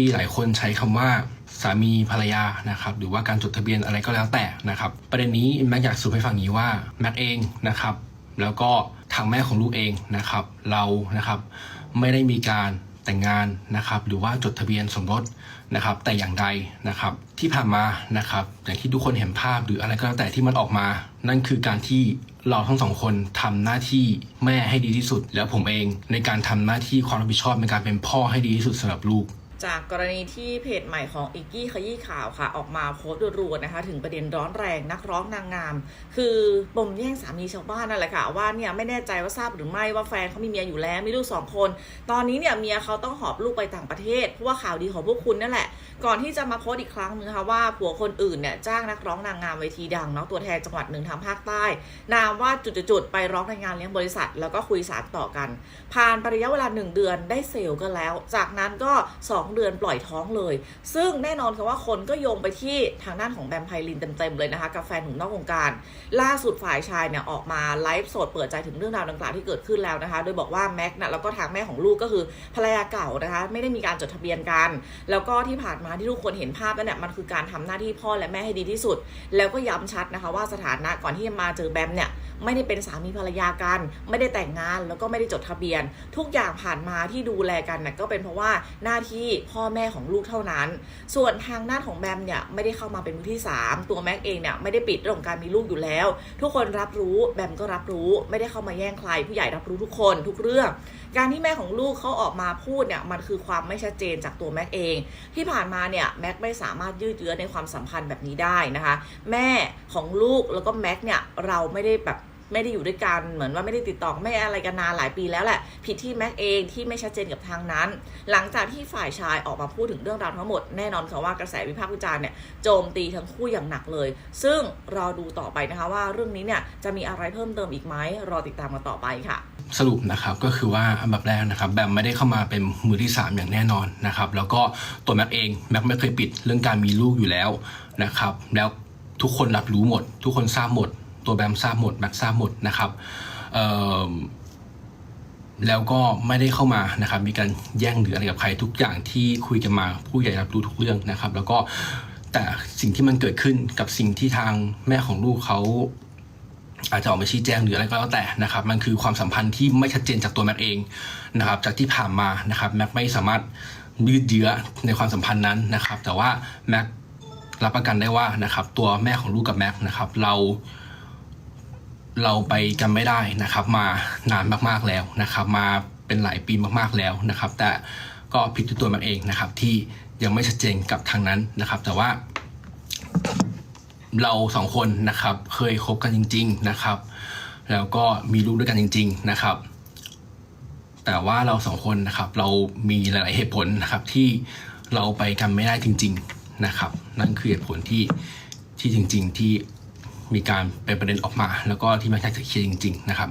ที่หลายคนใช้คำว่าสามีภรรยานะครับหรือว่าการจดทะเบียนอะไรก็แล้วแต่นะครับประเด็นนี้แม็กอยากสรุปให้ฟังอย่างนี้ว่าแม็กเองนะครับแล้วก็ทางแม่ของลูกเองนะครับเรานะครับไม่ได้มีการแต่งงานนะครับหรือว่าจดทะเบียนสมรสนะครับแต่อย่างใดนะครับที่ผ่านมานะครับอย่างที่ทุกคนเห็นภาพหรืออะไรก็แล้วแต่ที่มันออกมา นั่นคือการที่เราทั้งสองคนทำหน้าที่แม่ให้ดีที่สุด แล้วผมเองในการทำหน้าที่ความรับผิดชอบในการเป็นพ่อให้ดีที่สุดสำหรับลูก จากกรณีที่เพจใหม่ของอิกกี้ขยี้ข่าวค่ะ ออกมาโพสต์รัวๆนะคะ ถึงประเด็นร้อนแรงนักร้องนางงาม คือปมแย่งสามีชาวบ้านนั่นแหละค่ะ ว่าเนี่ยไม่แน่ใจว่าทราบหรือไม่ว่าแฟนเขามีเมียอยู่แล้ว มีลูกสองคน ตอนนี้เนี่ยเมียเขาต้องหอบลูกไปต่างประเทศ เพราะว่าข่าวดีของพวกคุณนั่นแหละ ก่อนที่จะมาโพสต์อีกครั้งนึงนะคะว่าผัวคนอื่นเนี่ยจ้างนักร้องนางงามเวทีดังเนาะตัวแทนจังหวัดหนึ่งทางภาคใต้ นามว่าจุดๆไปร้องในงานเลี้ยงบริษัท แล้วก็คุยสารต่อกัน ผ่านประยะเวลา 1 เดือนได้เซลล์กันแล้ว จากนั้นก็2เดือนปล่อยท้องเลย ซึ่งแน่นอนค่ะว่าคนก็โยงไปที่ทางด้านของแบมไพลินเต็มๆเลยนะคะกับแฟนหนุ่มนอกวงการ ล่าสุดฝ่ายชายเนี่ยออกมาไลฟ์สดเปิดใจถึงเรื่องราวดังกล่าวที่เกิดขึ้นแล้วนะคะ โดยบอกว่าแม็กซ์นะแล้วก็ทางแม่ของลูกก็คือภรรยาเก่านะคะไม่ได้มีการจดทะเบียนกัน แล้วก็ที่ผ่านมาที่ทุกคนเห็นภาพนั่นแหละมันคือการทำหน้าที่พ่อและแม่ให้ดีที่สุด แล้วก็ย้ำชัดนะคะว่าสถานะก่อนที่จะมาเจอแบมเนี่ยไม่ได้เป็นสามีภรรยากัน ไม่ได้แต่งงานแล้วก็ไม่ได้จดทะเบียน ทุกอย่างผ่านมาที่ดูแลกันนะก็เป็นเพราะว่าหน้าที่พ่อแม่ของลูกเท่านั้น ส่วนทางด้านของแบมเนี่ยไม่ได้เข้ามาเป็นมือที่ 3 ตัวแม็กเองเนี่ยไม่ได้ปิดเรื่องของการมีลูกอยู่แล้ว ทุกคนรับรู้แบมก็รับรู้ไม่ได้เข้ามาแย่งใคร ผู้ใหญ่รับรู้ทุกคนทุกเรื่อง การที่แม่ของลูกเขาออกมาพูดเนี่ยมันคือความไม่ชัดเจนจากตัวแม็กเอง ที่ผ่านมาเนี่ยแม็กไม่สามารถยืดเยื้อในความสัมพันธ์แบบนี้ได้นะคะ แม่ของลูกแล้วก็แม็กเนี่ยเราไม่ได้แบบ ไม่ได้อยู่ด้วยกันเหมือนว่าไม่ได้ติดต่อไม่อะไรกันนานหลายปีแล้วแหละ ผิดที่แม็กเองที่ไม่ชัดเจนกับทางนั้น หลังจากที่ฝ่ายชายออกมาพูดถึงเรื่องราวทั้งหมดแน่นอนค่ะว่ากระแสวิพากษ์วิจารณ์เนี่ยโจมตีทั้งคู่อย่างหนักเลย ซึ่งรอดูต่อไปนะคะว่าเรื่องนี้เนี่ยจะมีอะไรเพิ่มเติมอีกไหมรอติดตามกันต่อไปค่ะสรุปนะครับก็คือว่าอันดับแรกนะครับแบมไม่ได้เข้ามาเป็นมือที่ 3 อย่างแน่นอนนะครับแล้วก็ตัวแม็กเองแม็กไม่เคยปิดเรื่องการมีลูกอยู่แล้วนะครับแล้วทุกคนรับรู้หมด ทุกคนทราบหมด ตัวแบมทราบหมดแม็กทราบหมดนะครับแล้วก็ไม่ได้เข้ามานะครับ มีการแย่งหรืออะไรกับใครทุกอย่างที่คุยกันมาผู้ใหญ่รับรู้ทุกเรื่องนะครับ แล้วก็แต่สิ่งที่มันเกิดขึ้นกับสิ่งที่ทางแม่ของลูกเขาอาจจะออกมาชี้แจงหรืออะไรก็แล้วแต่นะครับ มันคือความสัมพันธ์ที่ไม่ชัดเจนจากตัวแม็กเองนะครับ จากที่ผ่านมานะครับแม็กไม่สามารถยืดเยื้อในความสัมพันธ์นั้นนะครับ แต่ว่าแม็กรับประกันได้ว่านะครับ ตัวแม่ของลูกกับแม็กนะครับ เรา เราไปกันไม่ได้นะครับ มานานมากๆแล้วนะครับ มาเป็นหลายปีมากๆแล้วนะครับ แต่ก็ผิดตัวม็กเองนะครับ ที่ยังไม่ชัดเจนกับทางนั้นนะครับ แต่ว่า เราสองคนนะครับ เคยคบกันจริง ๆนะครับ แล้วก็มีลูกด้วยกันจริง ๆนะครับ แต่ว่าเราสองคนนะครับ เรามีหลาย ๆเหตุผลนะครับที่เราไปกันไม่ได้จริง ๆนะครับ นั่นคือเหตุผลที่ที่จริง ๆ ที่ มีการเป็นประเด็นออกมา แล้วก็ที่ไม่ใช่จะเคลียร์จริง ๆ นะครับ